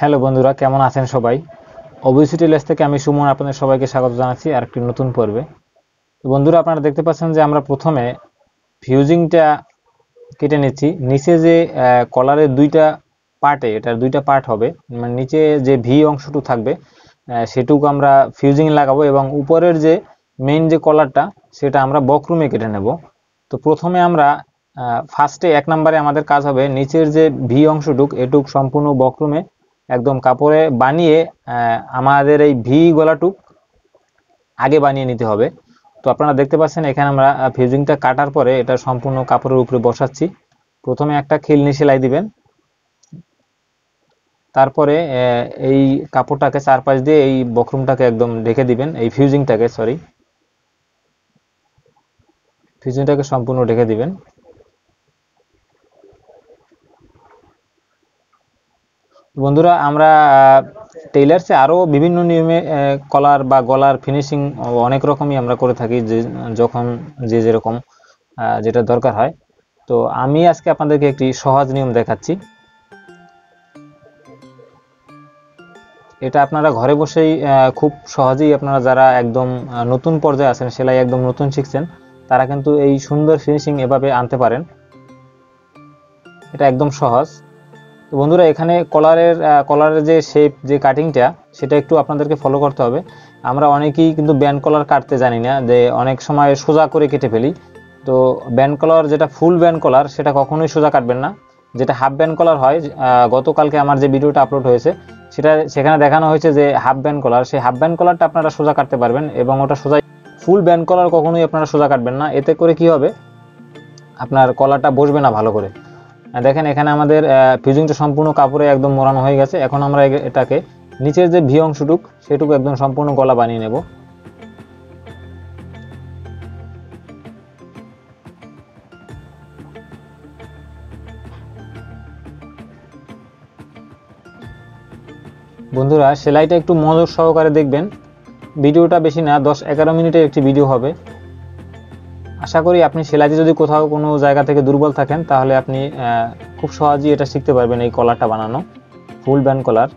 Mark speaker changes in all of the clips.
Speaker 1: Hello বন্ধুরা, কেমন আছেন সবাই? অবভিসিটি লেস থেকে আমি সুমন আপনাদের সবাইকে স্বাগত জানাচ্ছি আর একটি নতুন পর্বে। তো বন্ধুরা, আপনারা দেখতে পাচ্ছেন যে আমরা প্রথমে ফিউজিংটা কেটে নিচ্ছি। নিচে যে কলারের দুইটা পার্টে, এটার দুইটা পার্ট হবে মানে নিচে যে ভি অংশটুকু থাকবে সেটুকু আমরা ফিউজিং লাগাবো এবং উপরের যে মেইন যে কলারটা, সেটা আমরা বকরুমে কেটে নেব। তো প্রথমে আমরা ফার্স্টে এক নম্বরে আমাদের কাজ হবে, নিচের যে ভি অংশটুক, এটুক সম্পূর্ণ বক্রুমে একদম কাপড়ে বানিয়ে আমাদের এই ভি গলাটুক আগে বানিয়ে নিতে হবে। তো আপনারা দেখতে পাচ্ছেন, এখানে আমরা ফিউজিংটা কাটার পরে এটা সম্পূর্ণ কাপড়ের উপরে বসাচ্ছি। প্রথমে একটা খিলনি সেলাই দিবেন। তারপরে এই কাপড়টাকে চারপাশ দিয়ে এই বকরুমটাকে একদম ঢেকে দিবেন, এই ফিউজিংটাকে সরি ফিউজিংটাকে সম্পূর্ণ ঢেকে দিবেন। বন্ধুরা, আমরা টেইলার্সে আরও বিভিন্ন নিয়মে কলার বা গলার ফিনিশিং অনেক রকমই আমরা করে থাকি যে, যখন যে যেরকম যেটা দরকার হয়। তো আমি আজকে আপনাদেরকে একটি সহজ নিয়ম দেখাচ্ছি। এটা আপনারা ঘরে বসেই খুব সহজেই আপনারা যারা একদম নতুন পর্যায়ে আছেন, সেলাই একদম নতুন শিখছেন, তারা কিন্তু এই সুন্দর ফিনিশিং এভাবে আনতে পারেন। এটা একদম সহজ। তো বন্ধুরা, এখানে কলারের কলারের যে শেপ যে কাটিংটা সেটা একটু আপনাদেরকে ফলো করতে হবে। আমরা অনেকেই কিন্তু ব্যান্ড কলার কাটতে জানি না, যে অনেক সময় সোজা করে কেটে ফেলি। তো ব্যান্ড কলার যেটা ফুল ব্যান্ড কলার সেটা কখনোই সোজা কাটবেন না। যেটা হাফ ব্যান্ড কলার হয় গতকালকে আমার যে ভিডিওটা আপলোড হয়েছে, সেটা, সেখানে দেখানো হয়েছে যে হাফ ব্যান্ড কলার সেই হাফ ব্যান্ড কলারটা আপনারা সোজা কাটতে পারবেন এবং ওটা সোজা ফুল ব্যান্ড কলার কখনোই আপনারা সোজা কাটবেন না। এতে করে কি হবে? আপনার কলারটা বসবে না ভালো করে। দেখেন, এখানে আমাদের ফিউজিংটা সম্পূর্ণ কাপড়ে একদম মোড়ানো হয়ে গেছে। এখন আমরা এটাকে নিচের যে ভি অংশটুক, সেটুকু একদম সম্পূর্ণ গলা বানিয়ে নেব। বন্ধুরা, সেলাইটা একটু মনোযোগ সহকারে দেখবেন। ভিডিওটা বেশি না, দশ এগারো মিনিটের একটি ভিডিও হবে। আশা করি আপনি সেলাইতে যদি কোথাও কোনো জায়গা থেকে দুর্বল থাকেন, তাহলে আপনি খুব সহজেই এটা শিখতে পারবেন এই কলারটা বানানো, ফুল ব্যান্ড কলার।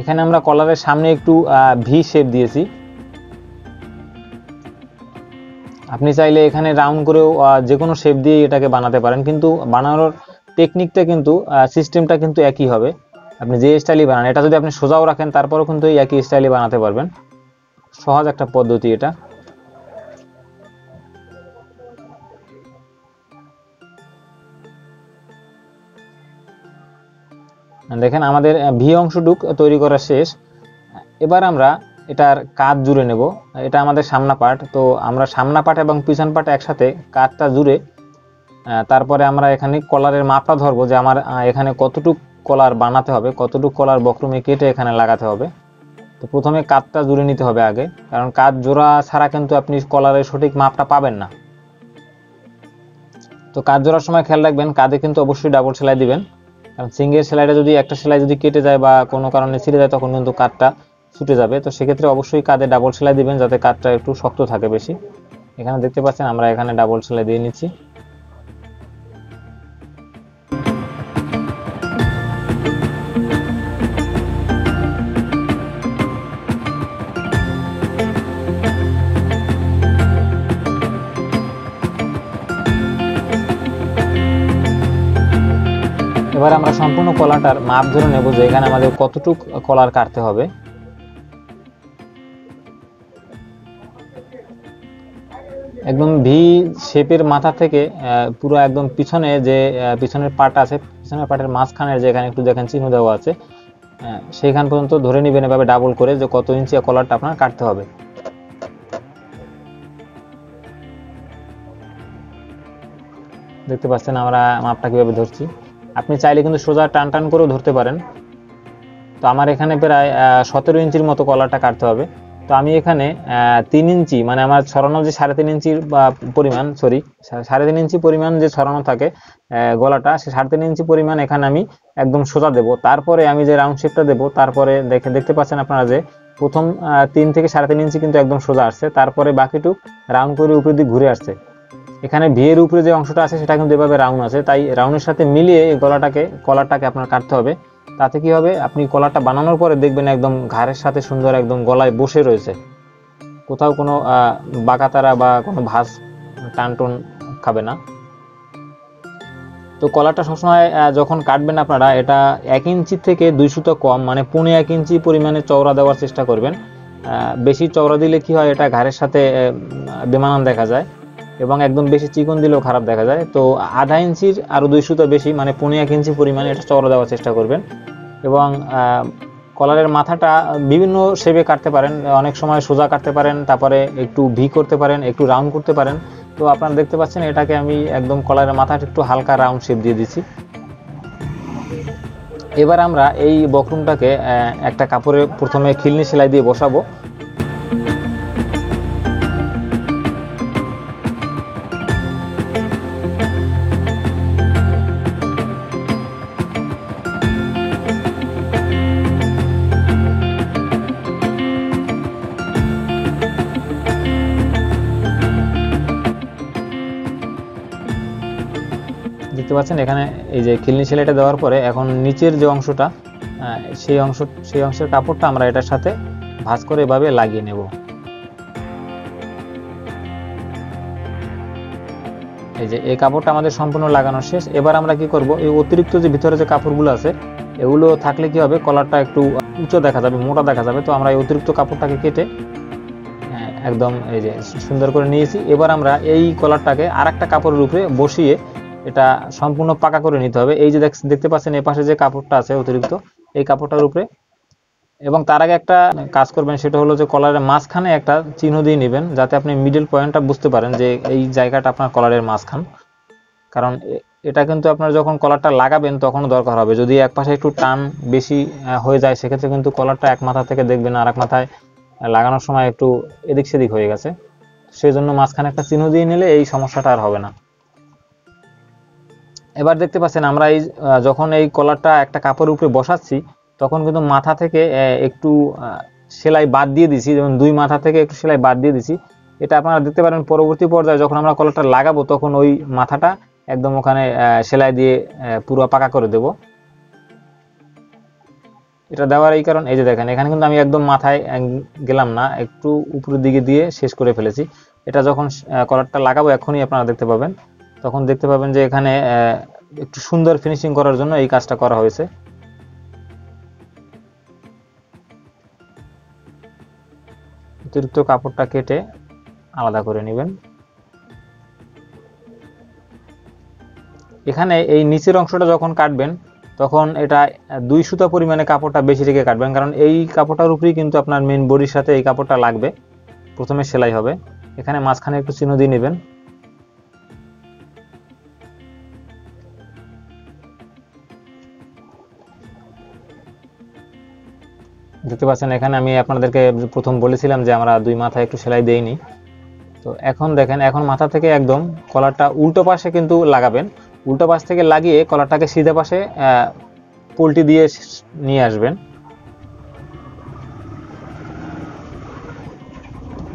Speaker 1: এখানে আমরা কলারের সামনে একটু ভি শেপ দিয়েছি। আপনি চাইলে এখানে রাউন্ড করেও যে কোনো শেপ দিয়ে এটাকে বানাতে পারেন, কিন্তু বানানোর টেকনিকটা কিন্তু সিস্টেমটা কিন্তু একই হবে। আপনি যে স্টাইলই বানান, এটা যদি আপনি সোজাও রাখেন, তারপরেও কিন্তু একই স্টাইলে বানাতে পারবেন। সহজ একটা পদ্ধতি এটা। দেখেন আমাদের ভি অংশটুক তৈরি করা শেষ। এবার আমরা এটার কাজ জুড়ে নেব। এটা আমাদের সামনা পার্ট তো আমরা সামনা পার্ট এবং পিছন পার্ট একসাথে কাজটা জুড়ে তারপরে আমরা এখানে কলারের মাপটা ধরবো যে আমার এখানে কতটুক কলার বানাতে হবে, কতটুক কলার বক্রমে কেটে এখানে লাগাতে হবে। তো প্রথমে কাজটা জুড়ে নিতে হবে আগে, কারণ কাজ জোড়া ছাড়া কিন্তু আপনি কলারের সঠিক মাপটা পাবেন না। তো কাজ জোড়ার সময় খেয়াল রাখবেন, কাঁধে কিন্তু অবশ্যই ডাবল সেলাই দিবেন, কারণ সিঙ্গেল সেলাইটা যদি একটা সেলাই যদি কেটে যায় বা কোনো কারণে ছিঁড়ে যায়, তখন কিন্তু কাঠটা ছুটে যাবে। তো সেক্ষেত্রে অবশ্যই কাঁধে ডাবল সেলাই দিবেন, যাতে কাঠটা একটু শক্ত থাকে বেশি। এখানে দেখতে পাচ্ছেন আমরা এখানে ডাবল সেলাই দিয়ে নিচ্ছি। এবার আমরা সম্পূর্ণ কলাটার মাপ ধরে নেব যে এখানে আমাদের কতটুক কলার কাটতে হবে। একদম ভি শেপের মাথা থেকে পুরো একদম পিছনে যে পিছনের পার্ট আছে, পিছনের পার্টের মাঝখানের যে এখানে একটু দেখেন চিহ্ন দেওয়া আছে সেইখান পর্যন্ত ধরে নেবেন এভাবে ডাবল করে যে কত ইঞ্চি কলারটা আপনার কাটতে হবে। দেখতে পাচ্ছেন আমরা মাপটা কীভাবে ধরছি। আপনি চাইলে কিন্তু সোজা টান টান করেও ধরতে পারেন। তো আমার এখানে প্রায় সতেরো ইঞ্চির মতো কলারটা কাটতে হবে। তো আমি এখানে তিন ইঞ্চি মানে আমার ছড়ানো যে সাড়ে তিন ইঞ্চির, বা, পরিমাণ সরি সাড়ে তিন ইঞ্চি পরিমাণ যে ছড়ানো থাকে গলাটা, সে সাড়ে তিন ইঞ্চি পরিমাণ এখানে আমি একদম সোজা দেব। তারপরে আমি যে রাউন্ড শেপটা দেবো, তারপরে দেখে, দেখতে পাচ্ছেন আপনারা যে প্রথম তিন থেকে সাড়ে তিন ইঞ্চি কিন্তু একদম সোজা আসছে। তারপরে বাকিটুক রাউন্ড করে উপর দিকে ঘুরে আসছে। এখানে ভিয়ের উপরে যে অংশটা আছে, সেটা কিন্তু এভাবে রাউন্ড আছে। তাই রাউন্ডের সাথে মিলিয়ে এই গলাটাকে, কলারটাকে আপনার কাটতে হবে। তাতে কি হবে? আপনি কলারটা বানানোর পরে দেখবেন একদম ঘাড়ের সাথে সুন্দর একদম গলায় বসে রয়েছে। কোথাও কোনো বাঁকাতারা বা কোনো ভাস টানটন খাবে না। তো কলারটা সবসময় যখন কাটবেন আপনারা, এটা এক ইঞ্চি থেকে দুই সুতো কম মানে পৌনে এক ইঞ্চি পরিমাণে চওড়া দেওয়ার চেষ্টা করবেন। বেশি চওড়া দিলে কি হয়? এটা ঘাড়ের সাথে বেমানান দেখা যায়। এবং একদম বেশি চিকন দিলেও খারাপ দেখা যায়। তো আধা ইঞ্চির আরও দুই সুতো বেশি মানে পৌনে এক ইঞ্চি পরিমাণে এটা চওড়া দেওয়ার চেষ্টা করবেন। এবং কলারের মাথাটা বিভিন্ন শেপে কাটতে পারেন, অনেক সময় সোজা কাটতে পারেন, তারপরে একটু ভি করতে পারেন, একটু রাউন্ড করতে পারেন। তো আপনারা দেখতে পাচ্ছেন এটাকে আমি একদম কলারের মাথাটা একটু হালকা রাউন্ড শেপ দিয়ে দিচ্ছি। এবার আমরা এই বকরুমটাকে একটা কাপড়ে প্রথমে খিলনি সেলাই দিয়ে বসাবো। দেখতে পাচ্ছেন, এখানে এই যে খিলনি সেলাইটা দেওয়ার পরে এখন নিচের যে অংশটা সেই অংশ, সেই অংশের কাপড়টা আমরা এটার সাথে ভাঁজ করে এভাবে লাগিয়ে নেব। এই যে এই কাপড়টা আমাদের সম্পূর্ণ লাগানো শেষ। এবার আমরা কি করব, এই অতিরিক্ত যে ভিতরে যে কাপড়গুলো আছে, এগুলো থাকলে কি হবে, কলারটা একটু উঁচু দেখা যাবে, মোটা দেখা যাবে। তো আমরা এই অতিরিক্ত কাপড়টাকে কেটে একদম এই যে সুন্দর করে নিয়েছি। এবার আমরা এই কলারটাকে আর একটা কাপড়ের উপরে বসিয়ে এটা সম্পূর্ণ পাকা করে নিতে হবে। এই যে দেখতে পাচ্ছেন, এই পাশে যে কাপড়টা আছে অতিরিক্ত, এই কাপড়টার উপরে। এবং তার আগে একটা কাজ করবেন, সেটা হলো যে কলারের মাঝখানে একটা চিহ্ন দিয়ে নেবেন, যাতে আপনি মিডল পয়েন্টটা বুঝতে পারেন যে এই জায়গাটা আপনার কলারের মাঝখান। কারণ এটা কিন্তু আপনার যখন কলারটা লাগাবেন তখন দরকার হবে। যদি এক পাশে একটু টান বেশি হয়ে যায়, সেক্ষেত্রে কিন্তু কলারটা এক মাথা থেকে দেখবেন আর এক মাথায় লাগানোর সময় একটু এদিক সেদিক হয়ে গেছে। সেই জন্য মাঝখানে একটা চিহ্ন দিয়ে নিলে এই সমস্যাটা আর হবে না। এবার দেখতে পাচ্ছেন আমরা এই যখন এই কলারটা একটা কাপড়ের উপরে বসাচ্ছি, তখন কিন্তু মাথা থেকে একটু সেলাই বাদ দিয়ে দিছি, যেমন দুই মাথা থেকে একটু সেলাই বাদ দিয়ে দিছি। এটা আপনারা দেখতে পারেন পরবর্তী পর্যায়ে যখন আমরা কলারটা লাগাবো, তখন ওই মাথাটা একদম ওখানে সেলাই দিয়ে পুরো পাকা করে দেব। এটা দেওয়ার এই কারণ, এই যে দেখেন, এখানে কিন্তু আমি একদম মাথায় গেলাম না, একটু উপরের দিকে দিয়ে শেষ করে ফেলেছি। এটা যখন কলারটা লাগাবো, এখনই আপনারা দেখতে পাবেন। তখন দেখতে পাবেন যে এখানে একটু সুন্দর ফিনিশিং করার জন্য এই কাজটা করা হয়েছে। অতিরিক্ত কাপড়টা কেটে আলাদা করে নেবেন। এখানে এই নিচের অংশটা যখন কাটবেন, তখন এটা দুই সুতা পরিমাণে কাপড়টা বেশি রেখে কাটবেন, কারণ এই কাপড়টার উপরেই কিন্তু আপনার মেন বডির সাথে এই কাপড়টা লাগবে। প্রথমে সেলাই হবে। এখানে মাঝখানে একটু চিহ্ন দিয়ে নেবেন। দেখতে পাচ্ছেন, এখানে আমি আপনাদেরকে প্রথম বলেছিলাম যে আমরা দুই মাথায় একটু সেলাই দেইনি। তো এখন দেখেন, এখন মাথা থেকে একদম কলারটা উল্টো পাশে কিন্তু লাগাবেন। উল্টো পাশ থেকে লাগিয়ে কলারটাকে সিধে পাশে পোলটি দিয়ে নিয়ে আসবেন।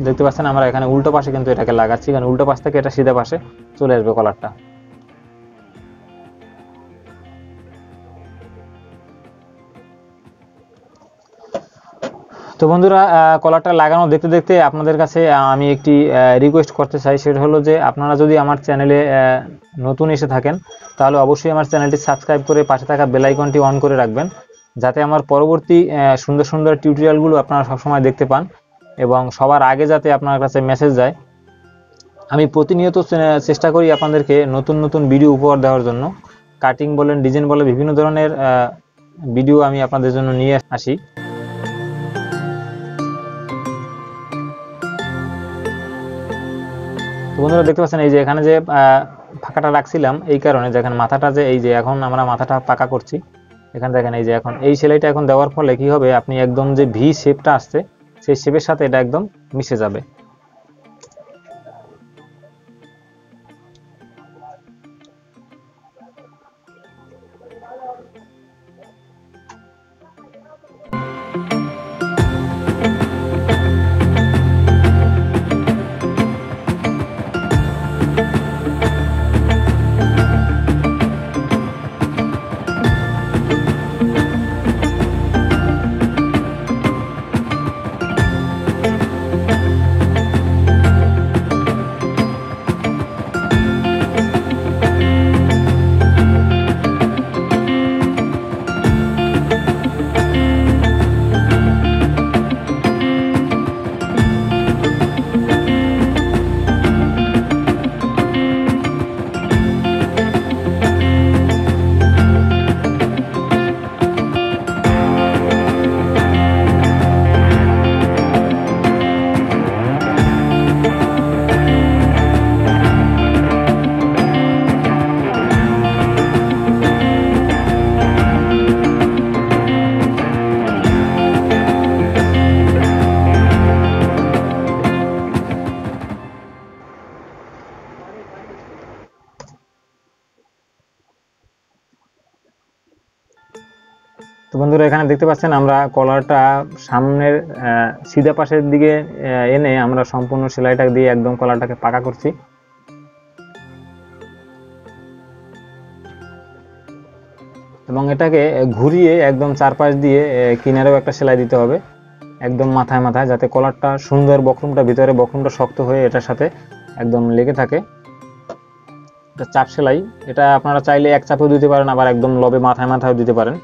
Speaker 1: দেখতে পাচ্ছেন, আমরা এখানে উল্টো পাশে কিন্তু এটাকে লাগাচ্ছি, কারণ উল্টো পাশ থেকে এটা সিধে পাশে চলে আসবে কলারটা। তো বন্ধুরা কলারটা লাগানো দেখতে দেখতে আপনাদের কাছে আমি একটি রিকোয়েস্ট করতে চাই। সেটা হলো যে, আপনারা যদি আমার চ্যানেলে নতুন এসে থাকেন, তাহলে অবশ্যই আমার চ্যানেলটি সাবস্ক্রাইব করে পাশে থাকা বেলাইকনটি অন করে রাখবেন, যাতে আমার পরবর্তী সুন্দর সুন্দর টিউটোরিয়ালগুলো আপনারা সবসময় দেখতে পান এবং সবার আগে যাতে আপনার কাছে মেসেজ যায়। আমি প্রতিনিয়ত চেষ্টা করি আপনাদেরকে নতুন নতুন ভিডিও উপহার দেওয়ার জন্য। কাটিং বলেন ডিজাইন বলেন, বিভিন্ন ধরনের ভিডিও আমি আপনাদের জন্য নিয়ে আসি। তো বন্ধুরা দেখতে পাচ্ছেন, এই যে এখানে যে ফাঁকাটা রাখছিলাম, এই কারণে যেখানে মাথাটা যে, এই যে এখন আমরা মাথাটা পাকা করছি। এখানে দেখেন, এই যে এখন, এই সেলাইটা এখন দেওয়ার ফলে কি হবে, আপনি একদম যে ভি শেপটা আসছে, সেই শেপের সাথে এটা একদম মিশে যাবে। তো বন্ধুরা, এখানে দেখতে পাচ্ছেন আমরা কলারটা সামনের সিধা পাশের দিকে এনে আমরা সম্পূর্ণ সেলাইটা দিয়ে একদম কলারটাকে পাকা করছি। এবং এটাকে ঘুরিয়ে একদম চারপাশ দিয়ে কিনারেও একটা সেলাই দিতে হবে, একদম মাথায় মাথায়, যাতে কলারটা সুন্দর বক্রমটা, ভিতরে বক্রমটা শক্ত হয়ে এটার সাথে একদম লেগে থাকে। এটা চাপ সেলাই, এটা আপনারা চাইলে এক চাপেও দিতে পারেন, আবার একদম লবে মাথায় মাথায়ও দিতে পারেন।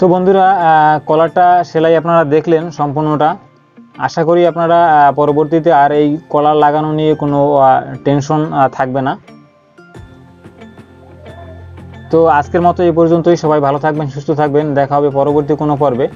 Speaker 1: তো বন্ধুরা কলাটা সেলাই আপনারা দেখলেন সম্পূর্ণটা। আশা করি আপনারা পরবর্তীতে আর এই কলার লাগানো নিয়ে কোনো টেনশন থাকবে না। তো আজকের মতো এই পর্যন্তই। সবাই ভালো থাকবেন, সুস্থ থাকবেন। দেখা হবে পরবর্তী কোনো পর্বে।